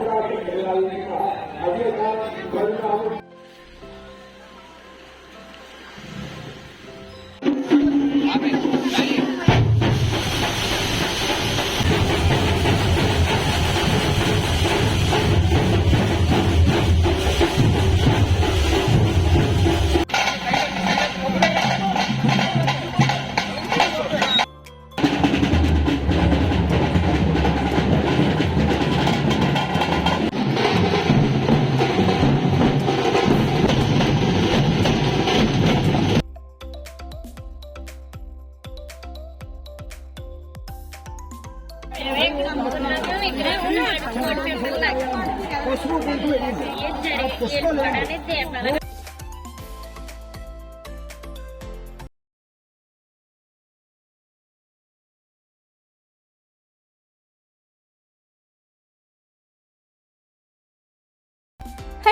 పసుపు కుంకుమ వేయండి. ఆ పుష్పాలు hi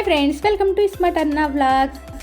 friends welcome to smart Anna blog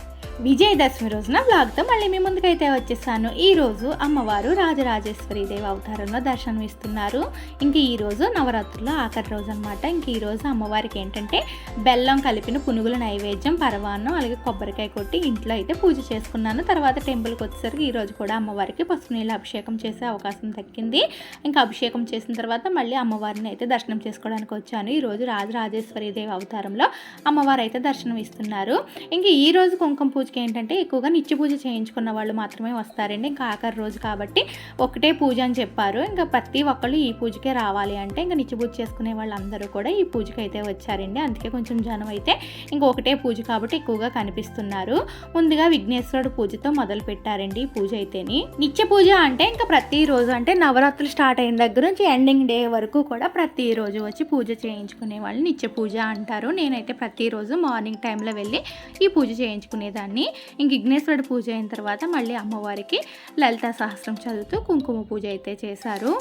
Vijayadashami రోజున బ్లాగ్తో మళ్ళీ మీ ముందుకైతే వచ్చేసాను. ఈ రోజు అమ్మవారు రాజరాజేశ్వరి దేవి అవతారంలో దర్శనం ఇస్తున్నారు ఇంక ఈరోజు నవరాత్రుల్లో ఆఖరి రోజు అనమాట ఇంక ఈరోజు అమ్మవారికి ఏంటంటే బెల్లం కలిపిన పునుగుల నైవేద్యం పరవాన్నం అలాగే కొబ్బరికాయ కొట్టి ఇంట్లో అయితే పూజ చేసుకున్నాను. తర్వాత టెంపుల్కి వచ్చేసరికి ఈరోజు కూడా అమ్మవారికి పసుపు నీళ్ళ అభిషేకం చేసే అవకాశం దక్కింది. ఇంకా అభిషేకం చేసిన తర్వాత మళ్ళీ అమ్మవారిని అయితే దర్శనం చేసుకోవడానికి వచ్చాను. ఈరోజు రాజరాజేశ్వరి దేవి అవతారంలో అమ్మవారు అయితే దర్శనం ఇస్తున్నారు ఇంక ఈ రోజు కుంకుమ పూజకి ఏంటంటే ఎక్కువగా నిత్య పూజ చేయించుకున్న వాళ్ళు మాత్రమే వస్తారండి. ఇంకా ఆఖరి రోజు కాబట్టి ఒకటే పూజ అని చెప్పారు. ఇంకా ప్రతి ఒక్కళ్ళు ఈ పూజకే రావాలి అంటే ఇంకా నిత్య పూజ చేసుకునే వాళ్ళందరూ కూడా ఈ పూజకి అయితే వచ్చారండి. అందుకే కొంచెం జనం అయితే ఇంకా ఒకటే పూజ కాబట్టి ఎక్కువగా కనిపిస్తున్నారు. ముందుగా విఘ్నేశ్వరుడు పూజతో మొదలు పెట్టారండి ఈ పూజ అయితేని. నిత్య పూజ అంటే ఇంకా ప్రతి రోజు అంటే నవరాత్రులు స్టార్ట్ అయిన దగ్గర నుంచి ఎండింగ్ డే వరకు కూడా ప్రతిరోజు వచ్చి పూజ చేయించుకునే వాళ్ళు నిత్య పూజ అంటారు. నేనైతే ప్రతిరోజు మార్నింగ్ టైంలో వెళ్ళి ఈ పూజ చేయించుకునేదాన్ని. ఇంక విఘ్నేశ్వరుడు పూజ అయిన తర్వాత మళ్ళీ అమ్మవారికి లలితా సహస్రం చదువుతూ కుంకుమ పూజ అయితే చేశారు.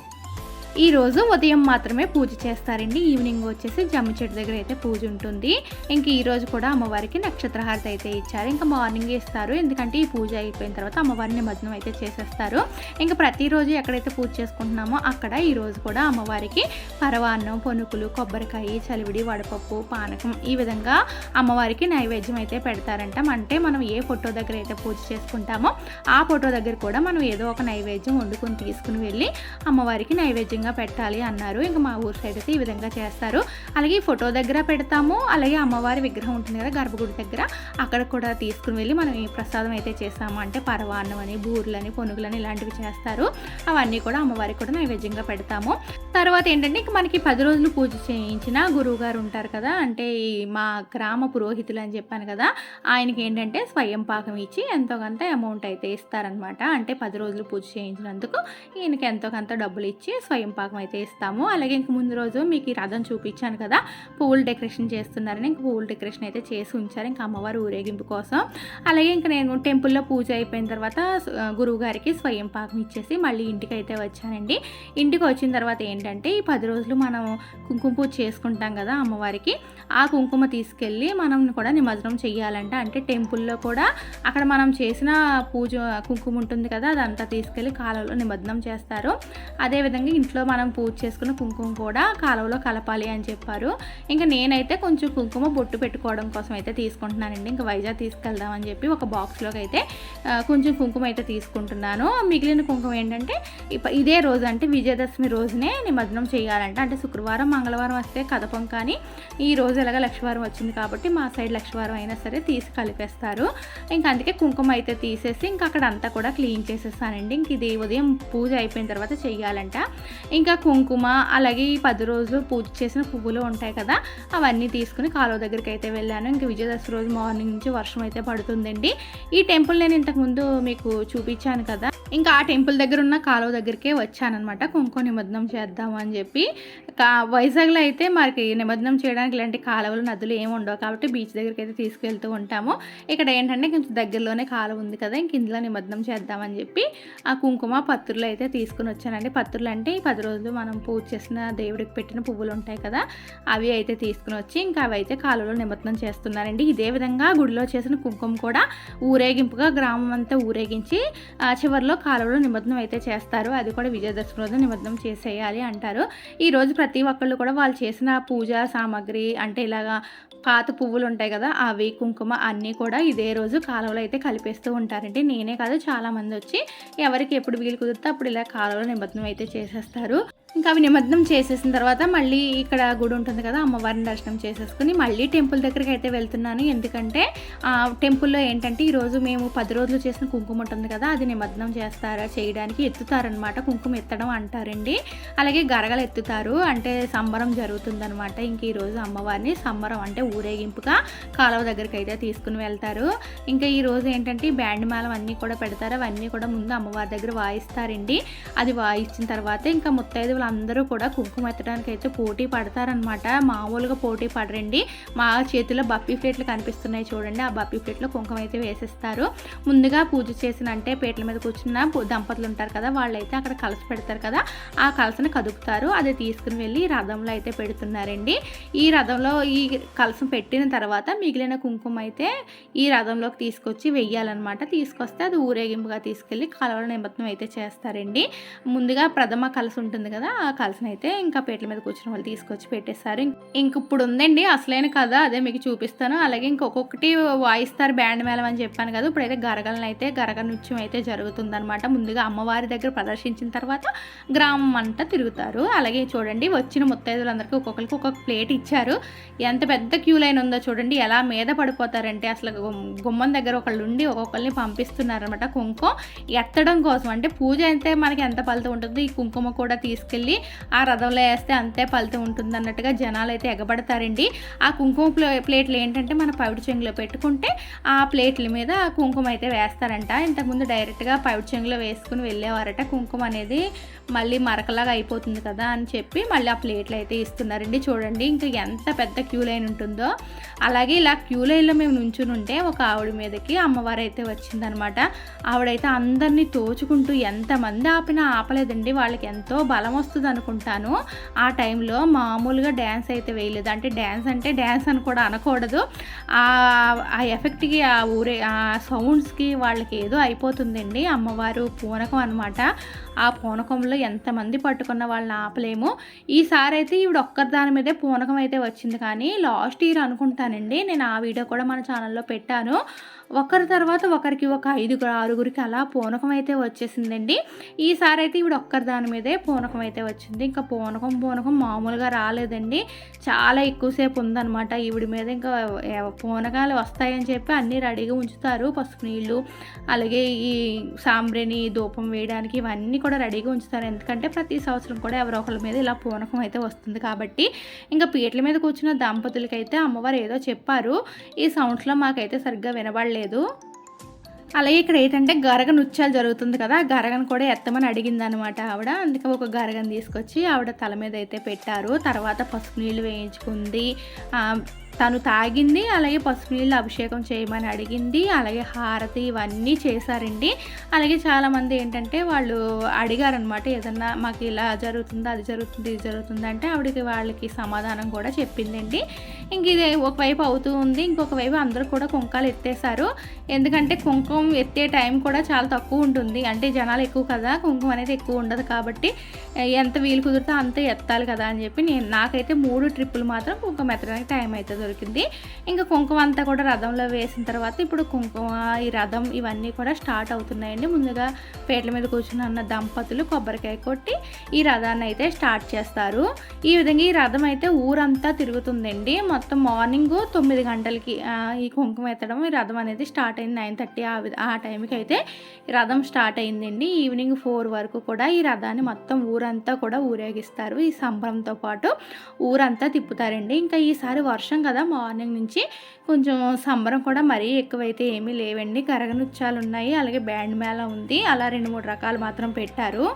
ఈ రోజు ఉదయం మాత్రమే పూజ చేస్తారండి. ఈవినింగ్ వచ్చేసి జమ్మ చెట్టు దగ్గర అయితే పూజ ఉంటుంది. ఇంక ఈ రోజు కూడా అమ్మవారికి నక్షత్రహారతి అయితే ఇచ్చారు. ఇంకా మార్నింగ్ ఇస్తారు. ఎందుకంటే ఈ పూజ అయిపోయిన తర్వాత అమ్మవారిని నిమజ్జనం అయితే చేసేస్తారు. ఇంకా ప్రతిరోజు ఎక్కడైతే పూజ చేసుకుంటున్నామో అక్కడ ఈ రోజు కూడా అమ్మవారికి పరవాన్నం పొనుకులు కొబ్బరికాయ చలివిడి వడపప్పు పానకం ఈ విధంగా అమ్మవారికి నైవేద్యం అయితే పెడతారంట. అంటే మనం ఏ ఫోటో దగ్గర అయితే పూజ చేసుకుంటామో ఆ ఫోటో దగ్గర కూడా మనం ఏదో ఒక నైవేద్యం వండుకొని తీసుకుని వెళ్ళి అమ్మవారికి నైవేద్యం విధంగా పెట్టాలి అన్నారు. ఇంకా మా ఊరు సైడ్ అయితే ఈ విధంగా చేస్తారు. అలాగే ఈ ఫోటో దగ్గర పెడతాము. అలాగే అమ్మవారి విగ్రహం ఉంటుంది కదా గర్భగుడి దగ్గర. అక్కడ కూడా తీసుకుని వెళ్ళి మనం ఈ ప్రసాదం అయితే చేస్తాము. అంటే పరవాన్నం అని బూర్లని పొనుగులని ఇలాంటివి చేస్తారు. అవన్నీ కూడా అమ్మవారికి కూడా నైవేద్యంగా పెడతాము. తర్వాత ఏంటంటే ఇంక మనకి పది రోజులు పూజ చేయించిన గురువు గారు ఉంటారు కదా. అంటే ఈ మా గ్రామ పురోహితులు అని చెప్పాను కదా. ఆయనకి ఏంటంటే స్వయం పాకం ఇచ్చి ఎంతో కొంత అమౌంట్ అయితే ఇస్తారనమాట అంటే పది రోజులు పూజ చేయించినందుకు ఈయనకి ఎంతో కొంత డబ్బులు ఇచ్చి స్వయం పాకం అయితే ఇస్తాము. అలాగే ఇంక ముందు రోజు మీకు ఈ రథం చూపించాను కదా పువ్వులు డెకరేషన్ చేస్తున్నారని ఇంక పువ్వుల డెకరేషన్ అయితే చేసి ఉంచారు ఇంకా అమ్మవారి ఊరేగింపు కోసం. అలాగే ఇంక నేను టెంపుల్లో పూజ అయిపోయిన తర్వాత గురువు గారికి స్వయం పాకం ఇచ్చేసి మళ్ళీ ఇంటికి అయితే వచ్చానండి. ఇంటికి వచ్చిన తర్వాత ఏంటంటే ఈ పది రోజులు మనం కుంకుమ పూజ చేసుకుంటాం కదా అమ్మవారికి ఆ కుంకుమ తీసుకెళ్ళి మనం కూడా నిమజ్జనం చేయాలంట అంటే టెంపుల్లో కూడా అక్కడ మనం చేసిన పూజ కుంకుమ ఉంటుంది కదా అదంతా తీసుకెళ్ళి కాలంలో నిమజ్జనం చేస్తారు. అదేవిధంగా ఇంట్లో మనం పూజ చేసుకున్న కుంకుమ కూడా కాలువలో కలపాలి అని చెప్పారు. ఇంకా నేనైతే కొంచెం కుంకుమ బొట్టు పెట్టుకోవడం కోసం అయితే తీసుకుంటున్నానండి. ఇంకా వైజాగ్ తీసుకెళ్దామని చెప్పి ఒక బాక్స్లోకి అయితే కొంచెం కుంకుమ అయితే తీసుకుంటున్నాను. మిగిలిన కుంకుమ ఏంటంటే ఇదే రోజు అంటే విజయదశమి రోజునే నిమజ్జనం చేయాలంట. అంటే శుక్రవారం మంగళవారం వస్తే కదపం కానీ ఈ రోజు ఎలాగ లక్షవారం వచ్చింది కాబట్టి మా సైడ్ లక్షవారం అయినా సరే తీసి కలిపేస్తారు. ఇంకా అందుకే కుంకుమ అయితే తీసేసి ఇంకా అక్కడ అంతా కూడా క్లీన్ చేసేస్తానండి. ఇంక ఇది ఉదయం పూజ అయిపోయిన తర్వాత చేయాలంట ఇంకా కుంకుమ అలాగే ఈ పది రోజులు పూజ చేసిన పువ్వులు ఉంటాయి కదా అవన్నీ తీసుకుని కాలువ దగ్గరికి అయితే వెళ్ళాను. ఇంకా విజయదశమి రోజు మార్నింగ్ నుంచి వర్షం అయితే పడుతుందండి. ఈ టెంపుల్ నేను ఇంతకుముందు మీకు చూపించాను కదా ఇంకా ఆ టెంపుల్ దగ్గర ఉన్న కాలువ దగ్గరికే వచ్చానమాట కుంకుమ నిమజ్జనం చేద్దామని చెప్పి. కా వైజాగ్లో అయితే మనకి నిమజ్జనం చేయడానికి ఇలాంటి కాలువలు నదులు ఏమి ఉండవు కాబట్టి బీచ్ దగ్గరికి అయితే తీసుకెళ్తూ ఉంటాము. ఇక్కడ ఏంటంటే కొంచెం దగ్గరలోనే కాలువ ఉంది కదా ఇంక ఇందులో నిమజ్జనం చేద్దామని చెప్పి ఆ కుంకుమ పత్రులు అయితే తీసుకుని వచ్చానండి. పత్రులు అంటే ఈ పది పది రోజులు మనం పూజ చేసిన దేవుడికి పెట్టిన పువ్వులు ఉంటాయి కదా అవి అయితే తీసుకుని వచ్చి ఇంకా అవి అయితే కాలువలో నిమజ్జనం చేస్తున్నారండి. ఇదే విధంగా గుడిలో చేసిన కుంకుమ కూడా ఊరేగింపుగా గ్రామం అంతా ఊరేగించి చివరిలో కాలువలో నిమజ్జనం అయితే చేస్తారు. అది కూడా విజయదశమి రోజు నిమజ్జనం చేసేయాలి అంటారు. ఈరోజు ప్రతి ఒక్కళ్ళు కూడా వాళ్ళు చేసిన పూజా సామాగ్రి అంటే ఇలాగా పాత పువ్వులు ఉంటాయి కదా అవి కుంకుమ అన్నీ కూడా ఇదే రోజు కాలువలో అయితే కలిపేస్తూ ఉంటారండి. నేనే కాదు చాలామంది వచ్చి ఎవరికి ఎప్పుడు వీలు కుదిరితే అప్పుడు ఇలా కాలువలో నిమజ్జనం అయితే చేసేస్తారు. ఇంకా అవి నిమజ్జనం చేసేసిన తర్వాత మళ్ళీ ఇక్కడ గుడి ఉంటుంది కదా అమ్మవారిని దర్శనం చేసేసుకుని మళ్ళీ టెంపుల్ దగ్గరికి అయితే వెళ్తున్నాను. ఎందుకంటే ఆ టెంపుల్లో ఏంటంటే ఈరోజు మేము పది రోజులు చేసిన కుంకుమ ఉంటుంది కదా అది నిమజ్జనం చేస్తారా చేయడానికి ఎత్తుతారనమాట కుంకుమ ఎత్తడం అంటారండి. అలాగే గరగలు ఎత్తుతారు. అంటే సంబరం జరుగుతుందనమాట ఇంక ఈరోజు అమ్మవారిని సంబరం అంటే ఊరేగింపుగా కాలువ దగ్గరికి అయితే తీసుకుని వెళ్తారు. ఇంకా ఈరోజు ఏంటంటే బ్యాండ్ మేళం అన్నీ కూడా పెడతారు. అవన్నీ కూడా ముందు అమ్మవారి దగ్గర వాయిస్తారండి. అది వాయించిన తర్వాత ఇంకా ముత్తైదువులు అందరూ కూడా కుంకుమ ఎత్తడానికి అయితే పోటీ పడతారనమాట మామూలుగా పోటీ పడరండి. మా చేతిలో బప్పీ ప్లేట్లు కనిపిస్తున్నాయి చూడండి. ఆ బప్పీ ప్లేట్లో కుంకుమ అయితే వేసేస్తారు. ముందుగా పూజ చేసిన అంటే పీటల మీద కూర్చున్న దంపతులు ఉంటారు కదా వాళ్ళైతే అక్కడ కలస పెడతారు కదా ఆ కలసని కదుపుతారు. అది తీసుకుని వెళ్ళి రథంలో అయితే పెడుతున్నారండి. ఈ రథంలో ఈ కలసం పెట్టిన తర్వాత మిగిలిన కుంకుమ అయితే ఈ రథంలోకి తీసుకొచ్చి వెయ్యాలన్నమాట. తీసుకొస్తే అది ఊరేగింపుగా తీసుకెళ్ళి కలవల నిమజ్జనం అయితే చేస్తారండి. ముందుగా ప్రథమ కలస ఉంటుంది కదా ఆ కలసను అయితే ఇంకా పేట్ల మీద కూర్చుని వాళ్ళు తీసుకొచ్చి పెట్టేస్తారు ఇంక ఇప్పుడు ఉందండి అసలైన కథ. అదే మీకు చూపిస్తాను. అలాగే ఇంకొకటి వాయిస్తారు బ్యాండ్ మేళం అని చెప్పాను కదా. ఇప్పుడైతే గరగలను అయితే గరగ నృత్యం అయితే జరుగుతుందన్నమాట. ముందుగా అమ్మవారి దగ్గర ప్రదర్శించిన తర్వాత గ్రామం అంతా తిరుగుతారు. అలాగే చూడండి వచ్చిన ముత్తైదులందరికీ ఒక్కొక్కరికి ఒక్కొక్క ప్లేట్ ఇచ్చారు. ఎంత పెద్ద క్యూ లైన్ ఉందో చూడండి ఎలా మీద పడిపోతారంటే అసలు గుమ్మం దగ్గర ఒకళ్ళు ఉండి ఒక్కొక్కరిని పంపిస్తున్నారనమాట కుంకుమ. ఎత్తడం కోసం. అంటే పూజ అయితే మనకి ఎంత ఫలితం ఉంటుందో ఈ కుంకుమ కూడా తీసుకెళ్ళి ఆ రథంలో వేస్తే అంతే ఫలితం ఉంటుంది అన్నట్టుగా జనాలు అయితే ఎగబడతారండి. ఆ కుంకుమ ప్లే ప్లేట్లు ఏంటంటే మన పవిడి చెంగులో పెట్టుకుంటే ఆ ప్లేట్ల మీద ఆ కుంకుమ అయితే వేస్తారంట. ఇంతకుముందు డైరెక్ట్గా పవిడి చెంగులో వేసుకుని వెళ్ళేవారట. కుంకుమ అనేది మళ్ళీ మరకలాగా అయిపోతుంది కదా అని చెప్పి మళ్ళీ ఆ ప్లేట్లు అయితే ఇస్తున్నారండి. చూడండి ఇంకా ఎంత పెద్ద క్యూ లైన్ ఉంటుందో. అలాగే ఇలా క్యూ లైన్లో మేము నుంచుని ఉంటే ఒక ఆవిడ మీదకి అమ్మవారు అయితే వచ్చిందనమాట. ఆవిడైతే అందరినీ తోచుకుంటూ ఎంతమంది ఆపినా ఆపలేదండి. వాళ్ళకి ఎంతో బలం వస్తుంది అనుకుంటాను ఆ టైంలో మామూలుగా డ్యాన్స్ అయితే వేయలేదు. అంటే డ్యాన్స్ అంటే డ్యాన్స్ అని కూడా అనకూడదు. ఆ ఆ ఎఫెక్ట్కి ఆ ఊరే ఆ సౌండ్స్కి వాళ్ళకి ఏదో అయిపోతుందండి అమ్మవారు పూనకం అనమాట ఆ పూనకంలో ఎంతమంది పట్టుకున్న వాళ్ళని ఆపలేము. ఈసారి అయితే ఈవిడ ఒక్కరి దాని మీదే పూనకం అయితే వచ్చింది. కానీ లాస్ట్ ఇయర్ అనుకుంటానండి. నేను ఆ వీడియో కూడా మన ఛానల్లో పెట్టాను. ఒకరి తర్వాత ఒకరికి ఒక ఐదుగురు ఆరుగురికి అలా పూనకం అయితే వచ్చేసిందండి. ఈసారి అయితే ఈవిడ ఒక్కరి దాని మీదే పూనకం అయితే వచ్చింది. ఇంకా పూనకం పూనకం మామూలుగా రాలేదండి. చాలా ఎక్కువసేపు ఉందన్నమాట. ఈవిడ మీద ఇంకా పూనకాలు వస్తాయని చెప్పి అన్నీ రెడీగా ఉంచుతారు. పసుపు నీళ్ళు అలాగే ఈ సాంబ్రేని ధూపం వేయడానికి ఇవన్నీ కూడా రెడీగా ఉంచుతారు. ఎందుకంటే ప్రతి సంవత్సరం కూడా ఎవరో ఒకరి మీద ఇలా పూనకం అయితే వస్తుంది కాబట్టి. ఇంకా పీటల మీద కూర్చున్న దంపతులకైతే అమ్మవారు ఏదో చెప్పారు. ఈ సౌండ్స్లో మాకైతే సరిగ్గా వినబడలేదు. అలాగే ఇక్కడ ఏంటంటే గరగ నృత్యాలు జరుగుతుంది కదా గరగను కూడా ఎత్తమని అడిగింది అనమాట ఆవిడ. అందుకే ఒక గరగను తీసుకొచ్చి ఆవిడ తల మీద అయితే పెట్టారు. తర్వాత పసుపు నీళ్ళు వేయించుకుంది. ఆ, తను తాగింది అలాగే పసుపు నీళ్ళు అభిషేకం చేయమని అడిగింది అలాగే హారతి ఇవన్నీ చేశారండి. అలాగే చాలామంది ఏంటంటే వాళ్ళు అడిగారనమాట ఏదన్నా మాకు ఇలా జరుగుతుంది అది జరుగుతుంది ఇది జరుగుతుంది అంటే ఆవిడకి వాళ్ళకి సమాధానం కూడా చెప్పిందండి. ఇంక ఇది ఒకవైపు అవుతూ ఉంది ఇంకొక వైపు అందరూ కూడా కుంకాలు ఎత్తేసారు ఎందుకంటే కుంకుమ ఎత్తే టైం కూడా చాలా తక్కువ ఉంటుంది. అంటే జనాలు ఎక్కువ కదా కుంకుమ అనేది ఎక్కువ ఉండదు కాబట్టి ఎంత వీలు కుదిరితే అంత ఎత్తాలి కదా అని చెప్పి నేను నాకైతే మూడు ట్రిప్పులు మాత్రం కుంకుమ ఎత్తడానికి టైం అవుతుంది. దొరికింది. ఇంకా కుంకుమ అంతా కూడా రథంలో వేసిన తర్వాత ఇప్పుడు కుంకుమ ఈ రథం ఇవన్నీ కూడా స్టార్ట్ అవుతున్నాయండి. ముందుగా పేట్ల మీద కూర్చుని ఉన్న దంపతులు కొబ్బరికాయ కొట్టి ఈ రథాన్ని అయితే స్టార్ట్ చేస్తారు. ఈ విధంగా ఈ రథం అయితే ఊరంతా తిరుగుతుందండి. మొత్తం మార్నింగ్ తొమ్మిది గంటలకి ఈ కుంకుమ ఎత్తడం ఈ రథం అనేది స్టార్ట్ అయింది. నైన్ థర్టీ ఆ ఆ టైంకి అయితే రథం స్టార్ట్ అయిందండి. ఈవినింగ్ ఫోర్ వరకు కూడా ఈ రథాన్ని మొత్తం ఊరంతా కూడా ఊరేగిస్తారు. ఈ సంబరంతో పాటు ఊరంతా తిప్పుతారండి. ఇంకా ఈసారి వర్షం కదా కదా మార్నింగ్ నుంచి. కొంచెం సంబరం కూడా మరీ ఎక్కువైతే ఏమీ లేవండి. కరగనృత్యాలు ఉన్నాయి అలాగే బ్యాండ్ మేళ ఉంది. అలా రెండు మూడు రకాలు మాత్రం పెట్టారు.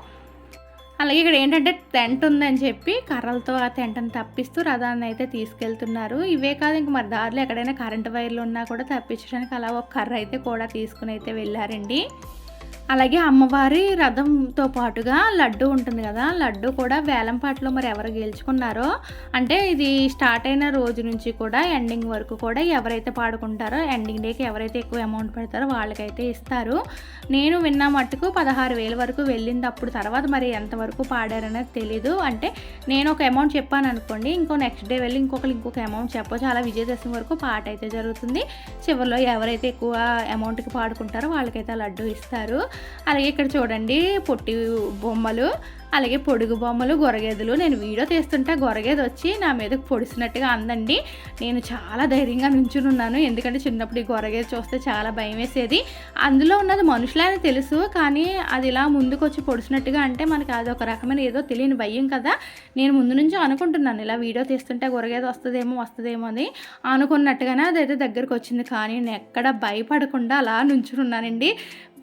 అలాగే ఇక్కడ ఏంటంటే టెంట్ ఉందని చెప్పి కర్రలతో ఆ టెంట్ని తప్పిస్తూ రథాన్ని అయితే తీసుకెళ్తున్నారు. ఇవే కాదు ఇంక మరి దారిలో ఎక్కడైనా కరెంట్ వైర్లు ఉన్నా కూడా తప్పించడానికి అలా ఒక కర్ర అయితే కూడా తీసుకుని అయితే వెళ్ళారండి. అలాగే అమ్మవారి రథంతో పాటుగా లడ్డు ఉంటుంది కదా లడ్డు కూడా వేలంపాట్లో మరి ఎవరు గెలుచుకున్నారో అంటే ఇది స్టార్ట్ అయిన రోజు నుంచి కూడా ఎండింగ్ వరకు కూడా ఎవరైతే పాడుకుంటారో ఎండింగ్ డేకి ఎవరైతే ఎక్కువ అమౌంట్ పెడతారో వాళ్ళకైతే ఇస్తారు. నేను విన్న మట్టుకు పదహారు వేల వరకు వెళ్ళింది. అప్పుడు తర్వాత మరి ఎంతవరకు పాడారనేది తెలీదు. అంటే నేను ఒక అమౌంట్ చెప్పాను అనుకోండి ఇంకో నెక్స్ట్ డే వెళ్ళి ఇంకొకరు ఇంకొక అమౌంట్ చెప్పొచ్చు. అలా విజయదశమి వరకు పాట అయితే జరుగుతుంది. చివరిలో ఎవరైతే ఎక్కువ అమౌంట్కి పాడుకుంటారో వాళ్ళకైతే ఆ లడ్డు ఇస్తారు. అలాగే ఇక్కడ చూడండి పొట్టి బొమ్మలు అలాగే పొడుగు బొమ్మలు గొరగేదులు. నేను వీడియో తీస్తుంటే గొరగేది వచ్చి నా మీదకు పొడిసినట్టుగా అందండి. నేను చాలా ధైర్యంగా నుంచుని ఉన్నాను. ఎందుకంటే చిన్నప్పుడు ఈ గొరగేది చూస్తే చాలా భయం వేసేది. అందులో ఉన్నది మనుషులని తెలుసు కానీ అది ఇలా ముందుకు వచ్చి పొడిసినట్టుగా అంటే మనకి అది ఒక రకమైన ఏదో తెలియని భయం కదా. నేను ముందు నుంచి అనుకుంటున్నాను ఇలా వీడియో తీస్తుంటే గొరగేది వస్తుందేమో వస్తుందేమో అని. అనుకున్నట్టుగానే అదైతే దగ్గరకు వచ్చింది కానీ నేను ఎక్కడ భయపడకుండా అలా నుంచుని ఉన్నానండి.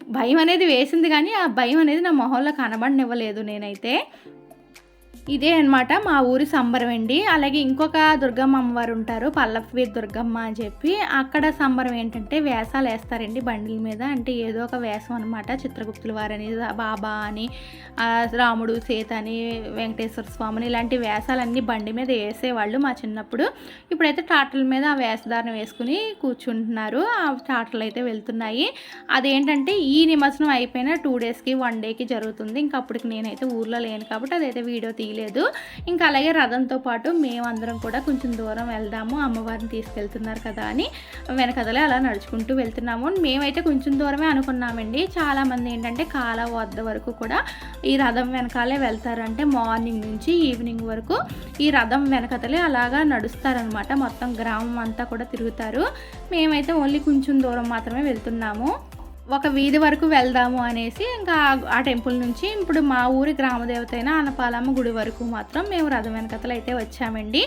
భయం అనేది వేసింది కానీ ఆ భయం అనేది నా మొహంలో కనబడనివ్వలేదు నేనైతే. ఇదే అన్నమాట మా ఊరి సంబరం అండి. అలాగే ఇంకొక దుర్గమ్మ అమ్మవారు ఉంటారు పల్లవి దుర్గమ్మ అని చెప్పి. అక్కడ సంబరం ఏంటంటే వేసాలు వేస్తారండి బండిల మీద. అంటే ఏదో ఒక వేసం అనమాట చిత్రగుప్తుల వారని బాబా అని రాముడు సీత అని వెంకటేశ్వర స్వామిని ఇలాంటి వేసాలన్నీ బండి మీద వేసేవాళ్ళు మా చిన్నప్పుడు. ఇప్పుడైతే ట్రాక్టర్ల మీద ఆ వేషధారణ వేసుకుని కూర్చుంటున్నారు. ఆ ట్రాటర్లు అయితే వెళ్తున్నాయి. అదేంటంటే ఈ నిమజ్జనం అయిపోయిన టూ డేస్కి వన్ డేకి జరుగుతుంది. ఇంకా అప్పటికి నేనైతే ఊర్లో లేను కాబట్టి అదైతే వీడియో తీయలేదు ఇంకా అలాగే రథంతో పాటు మేమందరం కూడా కొంచెం దూరం వెళ్దాము. అమ్మవారిని తీసుకెళ్తున్నారు కదా అని వెనకదలే అలా నడుచుకుంటూ వెళ్తున్నాము. మేమైతే కొంచెం దూరమే అనుకున్నామండి. చాలామంది ఏంటంటే కాల వద్ద వరకు కూడా ఈ రథం వెనకాలే వెళ్తారంటే మార్నింగ్ నుంచి ఈవినింగ్ వరకు ఈ రథం వెనకతలే అలాగా నడుస్తారనమాట. మొత్తం గ్రామం అంతా కూడా తిరుగుతారు. మేమైతే ఓన్లీ కొంచెం దూరం మాత్రమే వెళ్తున్నాము. ఒక వీధి వరకు వెళ్దాము అనేసి ఇంకా ఆ- టెంపుల్ నుంచి ఇప్పుడు మా ఊరి గ్రామదేవత అయిన అనపాలమ్మ గుడి వరకు మాత్రం మేము రథం వెనకతలు అయితే వచ్చామండి.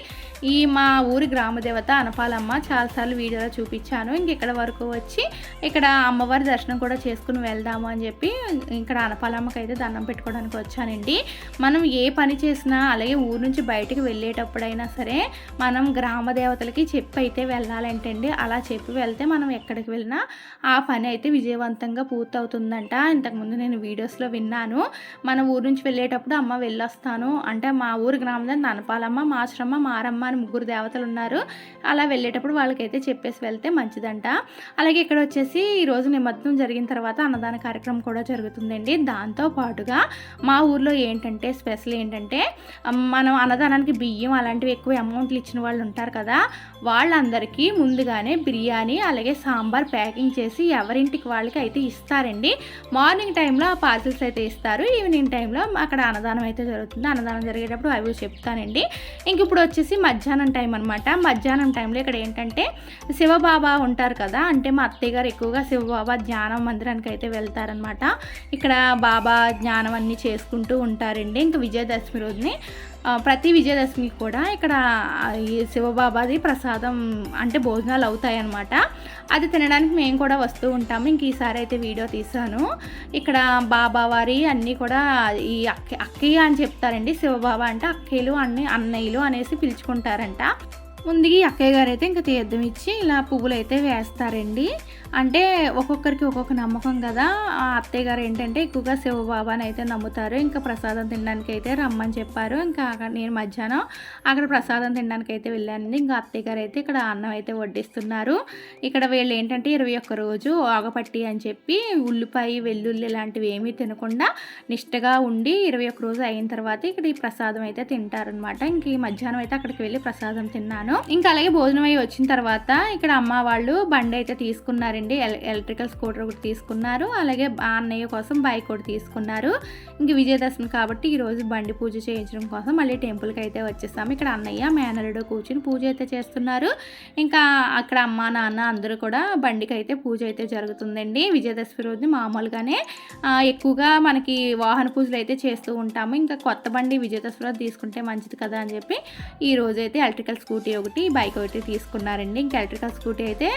ఈ మా ఊరి గ్రామదేవత అనపాలమ్మ చాలాసార్లు వీడియోలో చూపించాను. ఇంక ఇక్కడ వరకు వచ్చి ఇక్కడ అమ్మవారి దర్శనం కూడా చేసుకుని వెళ్దాము అని చెప్పి ఇక్కడ అనపాలమ్మకి అయితే దండం పెట్టుకోవడానికి వచ్చానండి. మనం ఏ పని చేసినా అలాగే ఊరు నుంచి బయటకు వెళ్ళేటప్పుడైనా సరే మనం గ్రామ దేవతలకి చెప్పి అయితే వెళ్ళాలంటండి. అలా చెప్పి వెళ్తే మనం ఎక్కడికి వెళ్ళినా ఆ పని అయితే విజయవాడ విజయవంతంగా పూర్తవుతుందంట. ఇంతకుముందు నేను వీడియోస్లో విన్నాను. మన ఊరు నుంచి వెళ్ళేటప్పుడు అమ్మ వెళ్ళొస్తాను. అంటే మా ఊరు గ్రామం ననపాలమ్మ మాశ్రమ్మ మారమ్మ అని ముగ్గురు దేవతలు ఉన్నారు అలా వెళ్ళేటప్పుడు వాళ్ళకైతే చెప్పేసి వెళ్తే మంచిదంట. అలాగే ఇక్కడ వచ్చేసి ఈరోజు నిమజ్జనం జరిగిన తర్వాత అన్నదాన కార్యక్రమం కూడా జరుగుతుందండి. దాంతో పాటుగా మా ఊర్లో ఏంటంటే స్పెషల్ ఏంటంటే మనం అన్నదానానికి బియ్యం అలాంటివి ఎక్కువ అమౌంట్లు ఇచ్చిన వాళ్ళు ఉంటారు కదా వాళ్ళందరికీ ముందుగానే బిర్యానీ అలాగే సాంబార్ ప్యాకింగ్ చేసి ఎవరింటికి వాళ్ళకి అయితే ఇస్తారండి. మార్నింగ్ టైంలో ఆ పార్సిల్స్ అయితే ఇస్తారు. ఈవినింగ్ టైంలో అక్కడ అన్నదానం అయితే జరుగుతుంది. అన్నదానం జరిగేటప్పుడు అవి చెప్తానండి. ఇంక ఇప్పుడు వచ్చేసి మధ్యాహ్నం టైం అనమాట మధ్యాహ్నం టైంలో ఇక్కడ ఏంటంటే శివబాబా ఉంటారు కదా అంటే మా అత్తయ్య గారు ఎక్కువగా శివబాబా ధ్యానం మందిరానికి అయితే వెళ్తారనమాట ఇక్కడ బాబా జ్ఞానం అన్నీ చేసుకుంటూ ఉంటారండి. ఇంకా విజయదశమి రోజుని ప్రతి విజయదశమికి కూడా ఇక్కడ ఈ శివబాబాది ప్రసాదం అంటే భోజనాలు అవుతాయి అన్నమాట అది తినడానికి మేము కూడా వస్తూ ఉంటాము. ఇంక ఈసారి అయితే వీడియో తీసాను ఇక్కడ బాబా వారి అన్నీ కూడా ఈ అక్క అక్కయ్య అని చెప్తారండి. శివబాబా అంటే అక్కయ్యలు అన్ని అన్నయ్యలు అనేసి పిలుచుకుంటారంట. ముందుగా ఈ అక్కయ్య గారు అయితే ఇంకా తీర్థం ఇచ్చి ఇలా పువ్వులు అయితే వేస్తారండి. అంటే ఒక్కొక్కరికి ఒక్కొక్క నమ్మకం కదా. ఆ అత్తయ్య గారు ఏంటంటే ఎక్కువగా శివబాబాని అయితే నమ్ముతారు. ఇంకా ప్రసాదం తినడానికి అయితే రమ్మని చెప్పారు. ఇంకా అక్కడ నేను మధ్యాహ్నం అక్కడ ప్రసాదం తినడానికి అయితే వెళ్ళానండి. ఇంకా అత్తయ్య గారు అయితే ఇక్కడ అన్నం అయితే వడ్డిస్తున్నారు. ఇక్కడ వీళ్ళు ఏంటంటే ఇరవై ఒక్క రోజు ఆగపట్టి అని చెప్పి ఉల్లిపాయ వెల్లుల్లి ఇలాంటివి ఏమీ తినకుండా నిష్టగా ఉండి ఇరవై ఒక్క రోజు అయిన తర్వాత ఇక్కడ ఈ ప్రసాదం అయితే తింటారనమాట ఇంక ఈ మధ్యాహ్నం అయితే అక్కడికి వెళ్ళి ప్రసాదం తిన్నాను. ఇంకా అలాగే భోజనం అయ్యి వచ్చిన తర్వాత ఇక్కడ అమ్మ వాళ్ళు బండి అయితే తీసుకున్నారండి. అండి. ఎలక్ట్రికల్ స్కూటర్ ఒకటి తీసుకున్నారు. అలాగే అన్నయ్య కోసం బైక్ ఒకటి తీసుకున్నారు. ఇంక విజయదశమి కాబట్టి ఈ రోజు బండి పూజ చేయించడం కోసం మళ్ళీ టెంపుల్కి అయితే వచ్చేసాము. ఇక్కడ అన్నయ్య మేనలుడు కూర్చుని పూజ అయితే చేస్తున్నారు. ఇంకా అక్కడ అమ్మ నాన్న అందరూ కూడా బండికి అయితే పూజ అయితే జరుగుతుందండి. విజయదశమి రోజు మామూలుగానే ఎక్కువగా మనకి వాహన పూజలు అయితే చేస్తూ ఉంటాము. ఇంకా కొత్త బండి విజయదశమి రోజు తీసుకుంటే మంచిది కదా అని చెప్పి ఈ రోజు అయితే ఎలక్ట్రికల్ స్కూటీ ఒకటి బైక్ ఒకటి తీసుకున్నారండి. ఇంకా ఎలక్ట్రికల్ స్కూటీ అయితే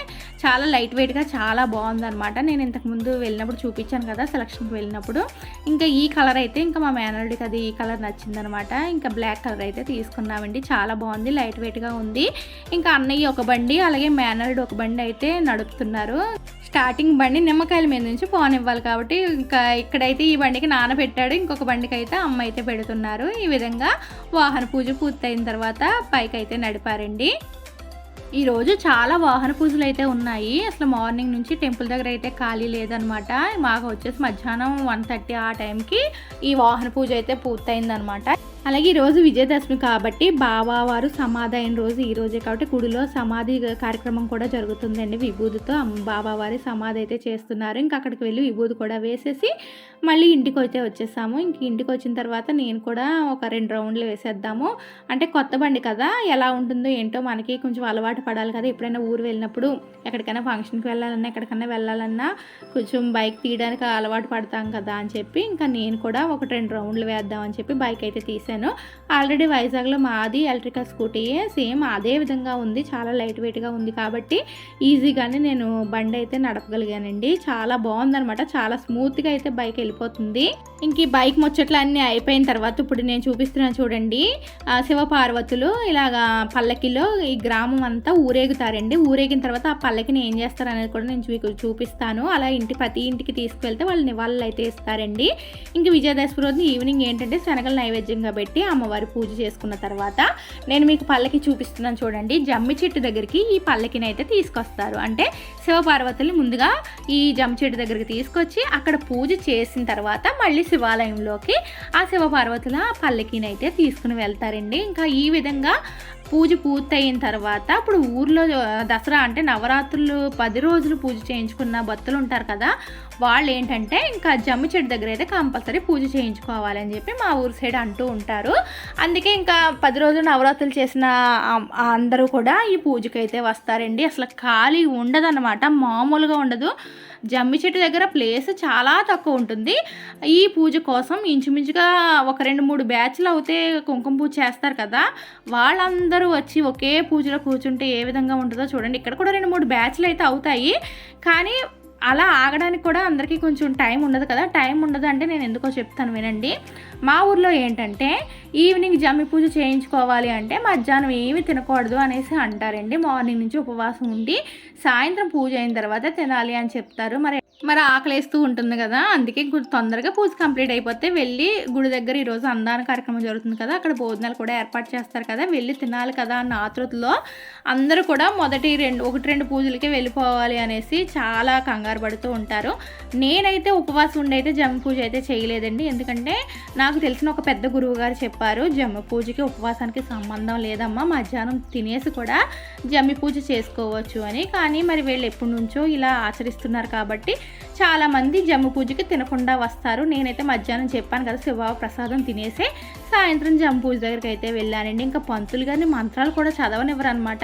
చాలా లైట్ వెయిట్గా చాలా బాగుందన్నమాట. నేను ఇంతకు ముందు వెళ్ళినప్పుడు చూపించాను కదా సెలక్షన్కి వెళ్ళినప్పుడు. ఇంకా ఈ కలర్ అయితే ఇంకా మా మేనల్డ్కి అది ఈ కలర్ నచ్చిందనమాట ఇంకా బ్లాక్ కలర్ అయితే తీసుకున్నామండి. చాలా బాగుంది లైట్ వెయిట్గా ఉంది. ఇంకా అన్నయ్య ఒక బండి అలాగే మేనల్డ్ ఒక బండి అయితే నడుపుతున్నారు. స్టార్టింగ్ బండి నిమ్మకాయల మీద నుంచి పోనివ్వాలి కాబట్టి ఇంకా ఇక్కడైతే ఈ బండికి నానబెట్టాడు ఇంకొక బండికి అయితే అమ్మ అయితే పెడుతున్నారు. ఈ విధంగా వాహన పూజ పూర్తయిన తర్వాత పైకి అయితే నడిపారండి. ఈరోజు చాలా వాహన పూజలు అయితే ఉన్నాయి. అసలు మార్నింగ్ నుంచి టెంపుల్ దగ్గర అయితే ఖాళీ లేదనమాట. మాకు వచ్చేసి మధ్యాహ్నం వన్ థర్టీ ఆ టైంకి ఈ వాహన పూజ అయితే పూర్తయిందనమాట. అలాగే ఈరోజు విజయదశమి కాబట్టి బావావారు సమాధి అయిన రోజు ఈ రోజే కాబట్టి గుడిలో సమాధి కార్యక్రమం కూడా జరుగుతుందండి. విభూతితో బాబావారి సమాధి అయితే చేస్తున్నారు. ఇంకా అక్కడికి వెళ్ళి విభూతి కూడా వేసేసి మళ్ళీ ఇంటికి అయితే వచ్చేసాము. ఇంక ఇంటికి వచ్చిన తర్వాత నేను కూడా ఒక రెండు రౌండ్లు వేసేద్దాము. అంటే కొత్త బండి కదా ఎలా ఉంటుందో ఏంటో మనకి కొంచెం అలవాటు పడాలి కదా. ఎప్పుడైనా ఊరు వెళ్ళినప్పుడు ఎక్కడికైనా ఫంక్షన్కి వెళ్ళాలన్నా ఎక్కడికైనా వెళ్ళాలన్నా కొంచెం బైక్ తీయడానికి అలవాటు పడతాం కదా అని చెప్పి ఇంకా నేను కూడా ఒక రెండు రౌండ్లు వేద్దాం అని చెప్పి బైక్ అయితే తీసాను. ఆల్రెడీ వైజాగ్లో మాది ఎలక్ట్రికల్ స్కూటీ సేమ్ అదే విధంగా ఉంది. చాలా లైట్ వెయిట్గా ఉంది కాబట్టి ఈజీగానే నేను బండి అయితే నడపగలిగానండి. చాలా బాగుందనమాట చాలా స్మూత్గా అయితే బైక్ వెళ్ళిపోతుంది. ఇంక ఈ బైక్ ముచ్చట్లు అన్నీ అయిపోయిన తర్వాత ఇప్పుడు నేను చూపిస్తున్నాను చూడండి. శివపార్వతులు శివ పార్వతులు ఇలాగా పల్లకిలో ఈ గ్రామం అంతా ఊరేగుతారండి. ఊరేగిన తర్వాత ఆ పల్లకిని ఏం చేస్తారు అనేది కూడా నేను మీకు చూపిస్తాను. అలా ఇంటి ప్రతి ఇంటికి తీసుకువెళ్తే వాళ్ళు నివాళులు అయితే ఇస్తారండి. ఇంక విజయదశమి రోజు ఈవినింగ్ ఏంటంటే శనగలు నైవేద్యంగా పెట్టి అమ్మవారి పూజ చేసుకున్న తర్వాత నేను మీకు పల్లకి చూపిస్తున్నాను చూడండి. జమ్మి చెట్టు దగ్గరికి ఈ పల్లకిని అయితే తీసుకొస్తారు. అంటే శివపార్వతుల్ని ముందుగా ఈ జమ్మి చెట్టు దగ్గరికి తీసుకొచ్చి అక్కడ పూజ చేసిన తర్వాత మళ్ళీ శివాలయంలోకి ఆ శివపార్వతుల పల్లకిని అయితే తీసుకుని వెళ్తారండి. ఇంకా ఈ విధంగా పూజ పూర్తయిన తర్వాత ఇప్పుడు ఊర్లో దసరా అంటే నవరాత్రులు పది రోజులు పూజ చేయించుకున్న భక్తులు ఉంటారు కదా వాళ్ళు ఏంటంటే ఇంకా జమ్మి చెట్టు దగ్గర అయితే కంపల్సరీ పూజ చేయించుకోవాలని చెప్పి మా ఊరు సైడ్ అంటూ ఉంటారు. అందుకే ఇంకా పది రోజులు నవరాత్రులు చేసిన అందరూ కూడా ఈ పూజకి అయితే వస్తారండి. అసలు ఖాళీ ఉండదన్నమాట. మామూలుగా ఉండదు. జమ్మి చెట్టు దగ్గర ప్లేస్ చాలా తక్కువ ఉంటుంది. ఈ పూజ కోసం ఇంచుమించుగా ఒక రెండు మూడు బ్యాచ్లు అవుతే కుంకుమ పూజ చేస్తారు కదా. వాళ్ళందరూ వచ్చి ఒకే పూజలో కూర్చుంటే ఏ విధంగా ఉంటుందో చూడండి. ఇక్కడ కూడా రెండు మూడు బ్యాచ్లు అయితే అవుతాయి. కానీ అలా ఆగడానికి కూడా అందరికీ కొంచెం టైం ఉండదు కదా. టైం ఉండదు అంటే నేను ఎందుకో చెప్తాను వినండి. మా ఊర్లో ఏంటంటే ఈవినింగ్ జమ్మి పూజ చేయించుకోవాలి అంటే మధ్యాహ్నం ఏమి తినకూడదు అనేసి అంటారండి. మార్నింగ్ నుంచి ఉపవాసం ఉండి సాయంత్రం పూజ అయిన తర్వాత తినాలి అని చెప్తారు. మరి మరి ఆకలేస్తూ ఉంటుంది కదా అందుకే తొందరగా పూజ కంప్లీట్ అయిపోతే వెళ్ళి గుడి దగ్గర ఈరోజు అందాన కార్యక్రమం జరుగుతుంది కదా అక్కడ భోజనాలు కూడా ఏర్పాటు చేస్తారు కదా వెళ్ళి తినాలి కదా అన్న ఆతృతలో అందరూ కూడా మొదటి రెండు ఒకటి రెండు పూజలకే వెళ్ళిపోవాలి అనేసి చాలా కంగారు పడుతూ ఉంటారు. నేనైతే ఉపవాసం ఉండి అయితే జమ్మి పూజ అయితే చేయలేదండి. ఎందుకంటే నాకు తెలిసిన ఒక పెద్ద గురువు గారు చెప్పారు జమ్మ పూజకి ఉపవాసానికి సంబంధం లేదమ్మా మధ్యాహ్నం తినేసి కూడా జమ్మి పూజ చేసుకోవచ్చు అని. కానీ మరి వీళ్ళు ఎప్పటి నుంచో ఇలా ఆచరిస్తున్నారు కాబట్టి చాలామంది జమ్ము పూజకి తినకుండా వస్తారు. నేనైతే మధ్యాహ్నం చెప్పాను కదా శివ ప్రసాదం తినేసే సాయంత్రం జమ్ము పూజ దగ్గరికి అయితే వెళ్ళానండి. ఇంకా పంతులు గారిని మంత్రాలు కూడా చదవనివ్వరు అనమాట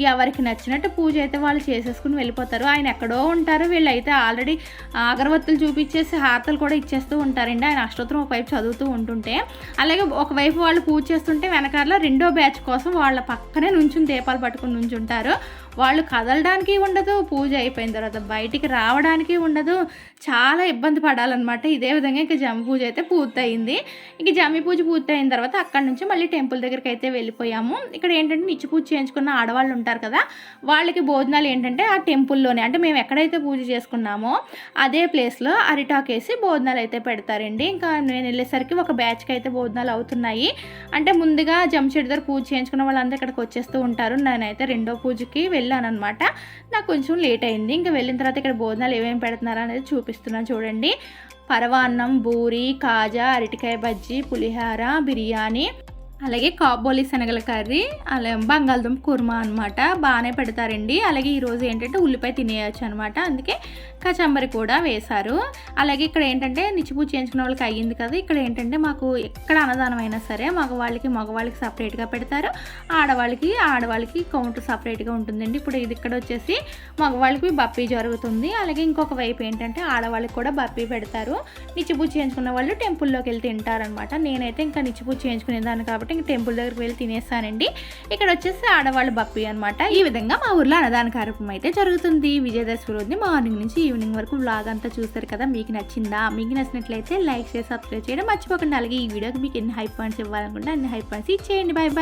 ఎవరికి నచ్చినట్టు పూజ అయితే వాళ్ళు చేసేసుకుని వెళ్ళిపోతారు. ఆయన ఎక్కడో ఉంటారు. వీళ్ళైతే ఆల్రెడీ అగరవత్తులు చూపించేసి హారతలు కూడా ఇచ్చేస్తూ ఉంటారండి. ఆయన అష్టోత్తరం ఒకవైపు చదువుతూ ఉంటుంటే. అలాగే ఒకవైపు వాళ్ళు పూజ చేస్తుంటే వెనకాల రెండో బ్యాచ్ కోసం వాళ్ళ పక్కనే నుంచుని దీపాలు పట్టుకుని నుంచుంటారు. వాళ్ళు కదలడానికి ఉండదు పూజ అయిపోయిన తర్వాత బయటికి రావడానికి ఉండదు. చాలా ఇబ్బంది పడాలన్నమాట. ఇదే విధంగా ఇంకా జమ్మి పూజ అయితే పూర్తయింది. ఇంక జమ్మి పూజ పూర్తయిన తర్వాత అక్కడి నుంచి మళ్ళీ టెంపుల్ దగ్గరికి అయితే వెళ్ళిపోయాము. ఇక్కడ ఏంటంటే నిచ్చి పూజ చేయించుకున్న ఆడవాళ్ళు ఉంటారు కదా వాళ్ళకి భోజనాలు ఏంటంటే ఆ టెంపుల్లోనే అంటే మేము ఎక్కడైతే పూజ చేసుకున్నామో అదే ప్లేస్లో అరిటాక్ వేసి భోజనాలు అయితే పెడతారండి. ఇంకా నేను వెళ్ళేసరికి ఒక బ్యాచ్కి అయితే భోజనాలు అవుతున్నాయి. అంటే ముందుగా జంషెడ్ దగ్గర పూజ చేయించుకున్న వాళ్ళందరూ ఇక్కడికి వచ్చేస్తూ ఉంటారు. నేనైతే రెండో పూజకి వెళ్ళి వెళ్ళాను అనమాట నాకు కొంచెం లేట్ అయింది. ఇంకా వెళ్ళిన తర్వాత ఇక్కడ భోజనాలు ఏమేమి పెడుతున్నారు అనేది చూపిస్తున్నాను చూడండి. పరవాన్నం బూరి కాజా అరటికాయ బజ్జీ పులిహార బిర్యానీ. అలాగే కాబోలి శనగల కర్రీ అలా బంగాళదుంప కుర్మా అనమాట బాగానే పెడతారండి. అలాగే ఈరోజు ఏంటంటే ఉల్లిపాయ తినేయచ్చు అనమాట అందుకే కచంబరి కూడా వేశారు. అలాగే ఇక్కడ ఏంటంటే నిచ్చిపూజ చేయించుకున్న వాళ్ళకి అయ్యింది కదా ఇక్కడ ఏంటంటే మాకు ఎక్కడ అన్నదానం అయినా సరే మగవాళ్ళకి మగవాళ్ళకి సపరేట్గా పెడతారు. ఆడవాళ్ళకి ఆడవాళ్ళకి కౌంటర్ సపరేట్గా ఉంటుందండి. ఇప్పుడు ఇది ఇక్కడ వచ్చేసి మగవాళ్ళకి బప్పీ జరుగుతుంది. అలాగే ఇంకొక వైపు ఏంటంటే ఆడవాళ్ళకి కూడా బప్పీ పెడతారు. నిచ్చిపూజ చేయించుకున్న వాళ్ళు టెంపుల్లోకి వెళ్ళి తింటారనమాట నేనైతే ఇంకా నిచ్చిపూజ చేయించుకునేదాన్ని కాబట్టి ఇంకా టెంపుల్ దగ్గరికి వెళ్ళి తినేస్తానండి. ఇక్కడ వచ్చేసి ఆడవాళ్ళు బప్పి అనమాట ఈ విధంగా మా ఊర్లో అన్నదాన కార్యక్రమం అయితే జరుగుతుంది. విజయదశమి రోజుని మార్నింగ్ నుంచి ఈవినింగ్ వరకు వ్లాగ్ అంతా చూస్తారు కదా. మీకు నచ్చిందా? మీకు నచ్చినట్లయితే లైక్ చేసి సబ్స్క్రైబ్ చేయడం మర్చిపోకండి. అలాగే ఈ వీడియోకి మీకు ఎన్ని హై పాయింట్స్ ఇవ్వాలనుకుంటే అన్ని హై పాయింట్స్ ఇచ్చేయండి. Bye bye